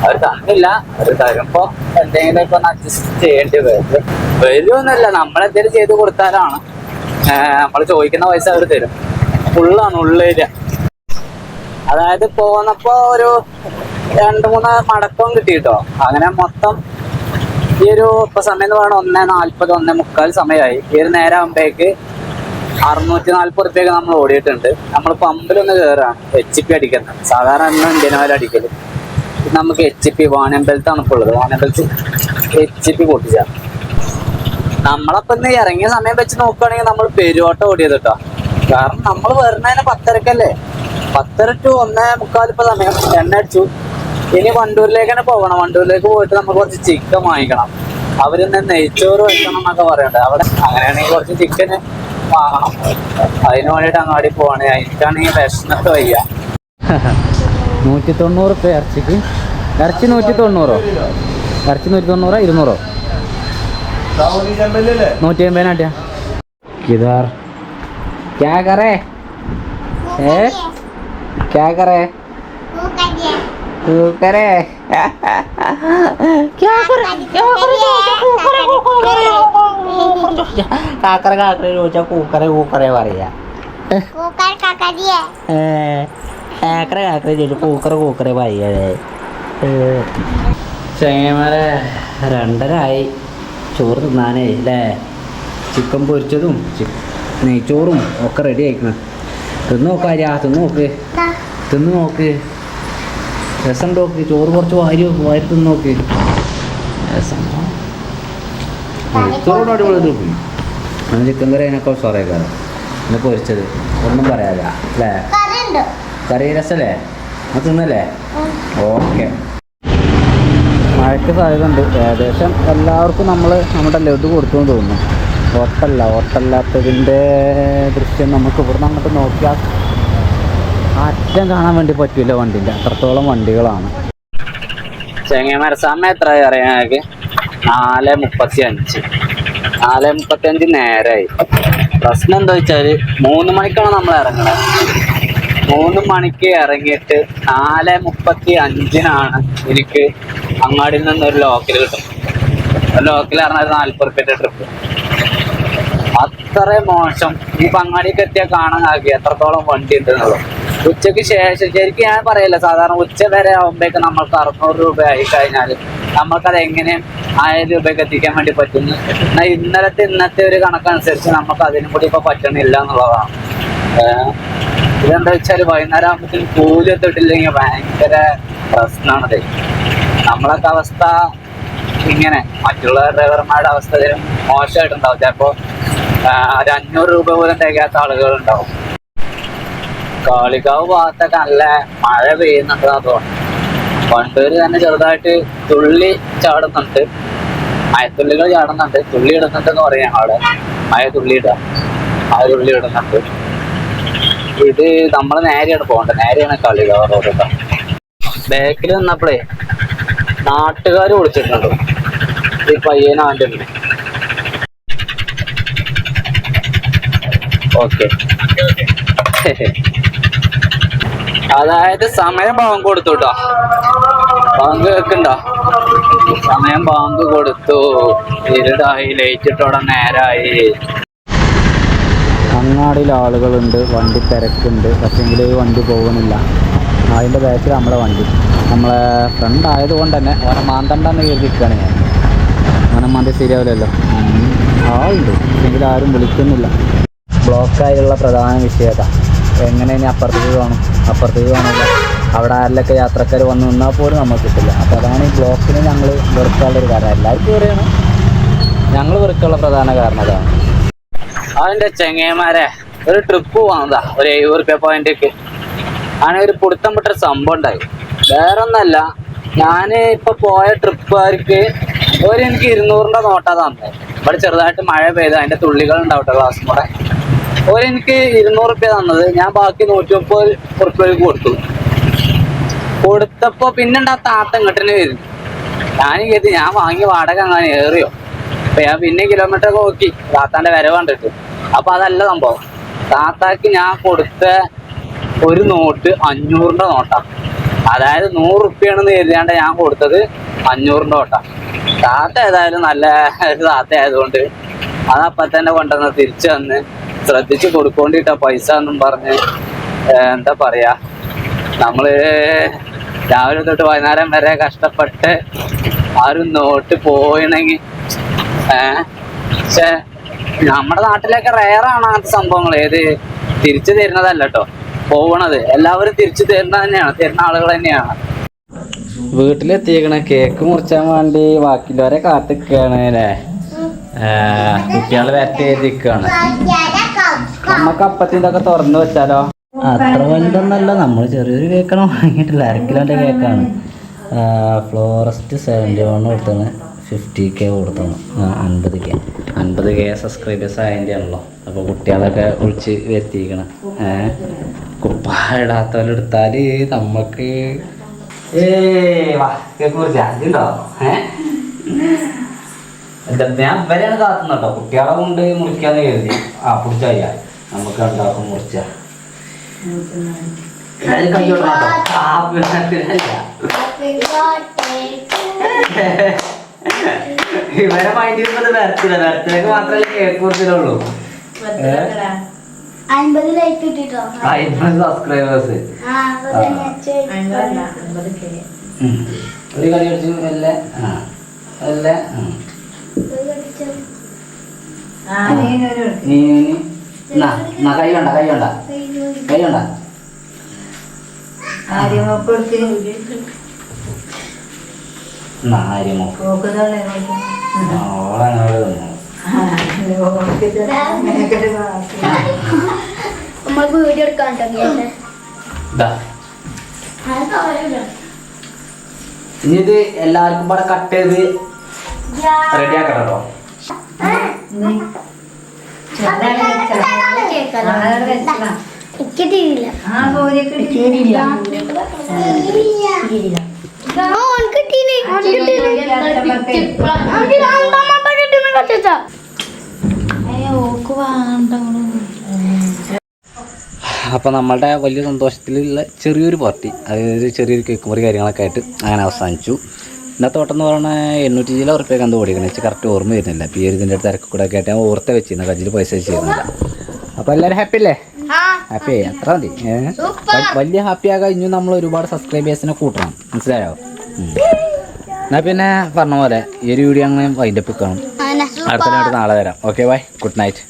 അവർ തന്നില്ല. അവർ തരുമ്പോ എന്തെങ്കിലുമൊക്കെ ഒന്ന് അഡ്ജസ്റ്റ് ചെയ്യേണ്ടി വരും. വരുമെന്നല്ല നമ്മളെന്തെങ്കിലും ചെയ്ത് കൊടുത്താലാണ് നമ്മൾ ചോദിക്കുന്ന പൈസ അവർ തരും. ഫുള്ളാണ് ഉള്ളേരിയ അതായത് പോന്നപ്പോ ഒരു രണ്ട് മൂന്ന് മടക്കം കിട്ടിട്ടോ അങ്ങനെ മൊത്തം ഈ ഒരു ഇപ്പൊ സമയം എന്ന് പറയുന്നത് ഒന്നേ നാല്പത് ഒന്നേ മുക്കാൽ സമയമായി. ഈ ഒരു നേരം ആകുമ്പോഴേക്ക് അറുന്നൂറ്റി നാല്പത് റുപ്യൊക്കെ നമ്മൾ ഓടിയിട്ടുണ്ട്. നമ്മൾ പമ്പിലൊന്ന് കയറാണ് എച്ച് പി അടിക്കുന്നത് സാധാരണ ഓയിൽ അടിക്കൽ. നമുക്ക് എച്ച് പി വാനമ്പലത്താണ് ഇപ്പോൾ ഉള്ളത്. വാനമ്പലത്ത് എച്ച് പി പൊട്ടിച്ച. നമ്മളപ്പം ഇന്ന് ഇറങ്ങിയ സമയം വെച്ച് നോക്കുകയാണെങ്കിൽ നമ്മൾ പെരുവോട്ടം ഓടിയത് കേട്ടോ. കാരണം നമ്മൾ വരുന്നതിന് പത്തരക്കല്ലേ? പത്തര ടു ഒന്നേ മുക്കാൽ ഇപ്പൊ സമയം. എണ്ണ അടിച്ചു. ഇനി വണ്ടൂരിലേക്ക് തന്നെ പോകണം. വണ്ടൂരിലേക്ക് പോയിട്ട് നമുക്ക് കുറച്ച് ചിക്കൻ വാങ്ങിക്കണം. അവരിന്ന് നെയ്ച്ചോറ് വെക്കണം എന്നൊക്കെ പറയണ്ടേ. അവിടെ അങ്ങനെയാണെങ്കിൽ കുറച്ച് ചിക്കൻ അതിന് അങ്ങാടി പോവാണ്. എനിക്കാണെങ്കിൽ വിഷമത്ത് വയ്യ. നൂറ്റി തൊണ്ണൂറ് റുപ്യ ഇറച്ചിക്ക്. ഇറച്ചി നൂറ്റി തൊണ്ണൂറോ ഇറച്ചി നൂറ്റി തൊണ്ണൂറോ ഇരുന്നൂറോ? നൂറ്റി അമ്പതിനാട്ടിയാ കിതാർ ക്യാ ഏ? ക്യാ. കൂക്കരെ. കാക്കര കാക്കര ചോദിച്ചാ കൂക്കര കൂക്കരെ പറയാ. കാക്കര കാക്കര ചോദിച്ചു കൂക്കര കൂക്കര പറയേ. ചങ്ങന്മാരെ രണ്ടരായി. ചോറ് തിന്നാനേ അല്ലേ ചിക്കൻ പൊരിച്ചതും നെയ്ച്ചോറും ഒക്കെ റെഡി ആയിക്കണം. തിന്നു നോക്കാര്യ തിന്നു നോക്ക് തിന്നു നോക്ക് രസം നോക്ക് ചോറ് കുറച്ച് വാരി വെക്ക്, വാരി നോക്ക്. രസം. ചോറോട് അടിപൊളി പോയി ഞാൻ ചിക്കൻ കറി അതിനൊക്കെ സോറേക്കാരം എന്നെ പൊരിച്ചത്. ഒന്നും പറയാതെ അല്ലേ. കറി രസല്ലേ? അത് തിന്നല്ലേ. ഓക്കെ. മഴയ്ക്ക് സാധ്യത ഉണ്ട് ഏകദേശം എല്ലാവർക്കും നമ്മൾ നമ്മുടെ ലഡു കൊടുത്തു തോന്നുന്നു. ഓട്ടല്ല ഓട്ടല്ലാത്തതിന്റെ ദൃശ്യം നമുക്ക് ഇവിടുന്ന് അങ്ങോട്ട് നോക്കിയാൽ അറ്റം കാണാൻ വേണ്ടി പറ്റില്ല വണ്ടിന്റെ അത്രത്തോളം വണ്ടികളാണ്. ചെങ്ങന്മാരെ സമയം എത്ര അറിയാൻ നാല് മുപ്പത്തി അഞ്ച് നാല് മുപ്പത്തി അഞ്ച് നേരമായി പ്രശ്നം എന്താ വെച്ചാൽ മൂന്ന് മണിക്കാണ് നമ്മൾ ഇറങ്ങുന്നത് മൂന്ന് മണിക്ക് ഇറങ്ങിയിട്ട് നാല് മുപ്പത്തി അഞ്ചിനാണ് എനിക്ക് അങ്ങാടിയിൽ നിന്ന് ഒരു ലോക്കൽ കിട്ടും. ലോക്കൽ ഇറങ്ങാൻ നാൽപ്പത് റുപ്യന്റെ ട്രിപ്പ് അത്ര മോശം. ഈ പങ്ങാടിക്ക് എത്തിയാൽ കാണാൻ ആക്കി എത്രത്തോളം വണ്ടി ഉണ്ടെന്നുള്ളത്. ഉച്ചയ്ക്ക് ശേഷം ശരിക്കും ഞാൻ പറയില്ല സാധാരണ ഉച്ച വരെ ആകുമ്പോഴേക്ക് നമ്മൾക്ക് അറുന്നൂറ് രൂപ ആയി കഴിഞ്ഞാൽ നമ്മൾക്കത് എങ്ങനെ ആയിരം രൂപയ്ക്ക് എത്തിക്കാൻ വേണ്ടി പറ്റുന്നു? എന്നാൽ ഇന്നലത്തെ ഇന്നത്തെ ഒരു കണക്കനുസരിച്ച് നമുക്ക് അതിനും കൂടി ഇപ്പൊ പറ്റണില്ല എന്നുള്ളതാണ്. ഇതെന്താ വെച്ചാൽ വൈകുന്നേരം ആകുമ്പോഴത്തേക്കും കൂലി എത്തിയിട്ടില്ലെങ്കിൽ ഭയങ്കര പ്രശ്നമാണത് നമ്മളൊക്കെ അവസ്ഥ ഇങ്ങനെ മറ്റുള്ള ഡ്രൈവർമാരുടെ അവസ്ഥ മോശമായിട്ടുണ്ടാവും ചിലപ്പോ ആ, ഒരു അഞ്ഞൂറ് രൂപ പോലും തികയാത്ത ആളുകളുണ്ടാവും. കാളികാവ് ഭാഗത്തൊക്കെ നല്ല മഴ പെയ്യുന്നുണ്ടെന്നാ തോന്നുന്നു. വണ്ടൂര് തന്നെ ചെറുതായിട്ട് തുള്ളി ചാടുന്നുണ്ട്. മയത്തുള്ളികൾ ചാടുന്നുണ്ട്. തുള്ളി ഇടുന്നുണ്ടെന്ന് പറയാം അവിടെ മഴ തുള്ളി ഇടുക. മഴ തുള്ളി ഇടുന്നുണ്ട്. ഇത് നമ്മൾ നേരെയാണ് പോകേണ്ടത്. നേരെയാണ് കാളികാവ് റോഡ് ബാക്കിൽ നിന്നപ്പോഴേ നാട്ടുകാർ വിളിച്ചിട്ടുണ്ട്. ഈ പയ്യനും ഓക്കെ. അതായത് സമയം ബാങ്ക് കൊടുത്തു കേട്ടോ ബാങ്ക് കേൾക്കണ്ടോ? സമയം ബാങ്ക് കൊടുത്തു. ഇരുടായി ലയിച്ചിട്ടോടെ നേരായി. അങ്ങാടിയിൽ ആളുകളുണ്ട് വണ്ടി തിരക്കുണ്ട്. പക്ഷേങ്കിൽ വണ്ടി പോകുന്നില്ല അതിന്റെ ബാക്കിൽ നമ്മളെ വണ്ടി. നമ്മളെ ഫ്രണ്ട് ആയതുകൊണ്ട് തന്നെ ഓനെ മാന്തണ്ടെന്ന് കരുതിയിരിക്കുകയാണ് ഞാൻ. അങ്ങനെ മാന്തി ശരിയാവില്ലല്ലോ. ആളുണ്ട് പക്ഷേങ്കിൽ ആരും വിളിക്കുന്നില്ല. ബ്ലോക്കായുള്ള പ്രധാന വിഷയത. എങ്ങനെ ഇനി അപ്പുറത്തേക്ക് കാണും അപ്പുറത്തേക്ക് കാണില്ല അവിടെ ആരിലൊക്കെ യാത്രക്കാർ വന്നു നിന്നാൽ പോലും നമുക്ക് കിട്ടില്ല. അപ്പോൾ അതാണ് ഈ ബ്ലോക്കിന് ഞങ്ങൾ വെറുക്കാനുള്ള ഒരു കാരണം. എല്ലാവർക്കും പറയണം ഞങ്ങൾ വെറുക്കാനുള്ള പ്രധാന കാരണം അതാണ്. അതിന്റെ ചെങ്ങേമാരെ ഒരു ട്രിപ്പ് പോകുന്നതാ ഒരു എഴുപത് റുപ്യ പോയിന്റേക്ക് അങ്ങനെ ഒരു പുടുത്തം വിട്ടൊരു സംഭവം ഉണ്ടായി. വേറെ ഒന്നല്ല ഞാൻ ഇപ്പൊ പോയ ട്രിപ്പുകാർക്ക് ഒരു എനിക്ക് ഇരുന്നൂറിന്റെ നോട്ടാ തന്നെ ഇവിടെ ചെറുതായിട്ട് മഴ പെയ്ത് അതിന്റെ തുള്ളികൾ ഉണ്ടാവട്ടെ ക്ലാസ് കൂടെ. ഒരു എനിക്ക് ഇരുന്നൂറ് റുപ്യ തന്നത്. ഞാൻ ബാക്കി നൂറ്റി മുപ്പത് റുപ്യക്ക് കൊടുത്തു. കൊടുത്തപ്പോ പിന്നെ ആ താത്ത ഇങ്ങോട്ടിന് വരുന്നു ഞാൻ കരുതി ഞാൻ വാങ്ങി വാടക അങ്ങനെ ഏറിയോ. അപ്പൊ ഞാൻ പിന്നെ കിലോമീറ്റർ ഒക്കെ നോക്കി. താത്താന്റെ വരവ് കണ്ടിട്ട്. അപ്പൊ അതല്ല സംഭവം. താത്താക്ക് ഞാൻ കൊടുത്ത ഒരു നോട്ട് അഞ്ഞൂറിന്റെ നോട്ടാ. അതായത് നൂറ് റുപ്യാണെന്ന് കരുതിയാണ്ട് ഞാൻ കൊടുത്തത് അഞ്ഞൂറിന്റെ നോട്ടാ. താത്ത ഏതായാലും നല്ല താത്ത ആയതുകൊണ്ട് അതപ്പത്തന്നെ കൊണ്ടുവന്ന് തിരിച്ചു വന്ന് ശ്രദ്ധിച്ച് കൊടുക്കൊണ്ടിട്ട പൈസ എന്നും പറഞ്ഞ് എന്താ പറയാ നമ്മൾ രാവിലെ തൊട്ട് വൈകുന്നേരം വരെ കഷ്ടപ്പെട്ട് ആരും നോട്ട് പോയണെങ്കിൽ ഏഹ് പക്ഷെ നമ്മുടെ നാട്ടിലൊക്കെ റയറാണ് അങ്ങനത്തെ സംഭവങ്ങൾ ഏത് തിരിച്ചു തരുന്നതല്ല കേട്ടോ എല്ലാവരും തിരിച്ചു തരുന്നത് തന്നെയാണ് തരുന്ന ആളുകൾ തന്നെയാണ്. വീട്ടിലെത്തിയേക്കണ കേക്ക് മുറിച്ചാൻ വേണ്ടി ബാക്കിയുള്ളവരെ കാത്തിക്കാണ് അല്ലേ കുട്ടികൾ വരട്ടെ എഴുതിക്കാണ് നമുക്ക് അപ്പത്തിന്റെ ഒക്കെ തുറന്നു വെച്ചാലോ? അത്ര വലുതൊന്നല്ല നമ്മൾ ചെറിയൊരു കേക്കാണ് വാങ്ങിയിട്ടില്ല അരക്കിലോന്റെ കേക്കാണ് ഫ്ലോറസ്റ്റ് സെവന്റി വൺ കൊടുത്താണ് ഫിഫ്റ്റി കെ കൊടുത്താണ് അൻപത് കെ അൻപത് കെ സബ്സ്ക്രൈബേഴ്സ് ആയതിന്റെ ആണല്ലോ അപ്പോൾ കുട്ടികളൊക്കെ വിളിച്ച് വരുത്തിയിരിക്കണം. ഏഹ് കുപ്പായിടാത്തവരെടുത്താൽ നമുക്ക് ഏ ഏഹ് ഞാൻ ഇവരെയാണ് കാത്തുന്നുണ്ടോ കേട്ടോ. കുട്ടികളെ കൊണ്ട് മുറിക്കാന്ന് കരുതി. ആ പിടിച്ചായ നമുക്ക് ഉണ്ടാക്കും മുറിച്ച. ഇവരെ മൈൻഡിൽ ഇപ്പത് വരത്തില്ല. വരത്തിലേക്ക് മാത്രമല്ലേ കേക്ക് അൻപത് ലൈക്ക് കിട്ടിട്ടോ? സബ്സ്ക്രൈബേഴ്സ് ഒരു കളി അടിച്ചു നീ- എന്നാ എന്നാ കൈ വേണ്ട കൈ വേണ്ട കൈ വേണ്ട എന്നാ ആര്യമോ ഓളങ്ങനെ തന്നു നമ്മൾ വീഡിയോ എടുക്കാൻ തുടങ്ങിയല്ലേ ഇതാ ഇനി ഇത് എല്ലാവർക്കും കൂടെ കട്ട് ചെയ്ത് റെഡി ആക്കണം കേട്ടോ എനിക്ക് തീരില്ല അപ്പോൾ നമ്മളുടെ വലിയ സന്തോഷത്തിലുള്ള ചെറിയൊരു പാർട്ടി അതായത് ചെറിയൊരു കേക്ക് മുറി കാര്യങ്ങളൊക്കെ ആയിട്ട് അങ്ങനെ അവസാനിച്ചു. ഇന്നത്തെ ഓട്ടം എന്ന് പറയുന്നത് എണ്ണൂറ്റി ചില ഉറുപ്പ്യൊക്കെ എന്തോ ഓടിക്കണം. വെച്ചാൽ കറക്റ്റ് ഓർമ്മ വരുന്നില്ല. പേര് ഇതിന്റെ അടുത്ത് തിരക്ക് കൂടെ ആയിട്ട് ഞാൻ ഓർത്ത വെച്ചിരുന്നു. കജിൽ പൈസ വെച്ചിരുന്നില്ല അപ്പോൾ എല്ലാവരും ഹാപ്പി അല്ലേ? ഹാപ്പി അത്ര മതി? വലിയ ഹാപ്പി ആകാൻ ഇനിയും നമ്മൾ ഒരുപാട് സബ്സ്ക്രൈബേഴ്സിനെ കൂട്ടണം. മനസ്സിലായോ. എന്നാൽ പിന്നെ പറഞ്ഞ പോലെ ഈ ഒരു വീഡിയോ അങ്ങനെ വൈൻഡപ്പ് കാണും. അടുത്ത നാളെ വരാം. Okay bye good night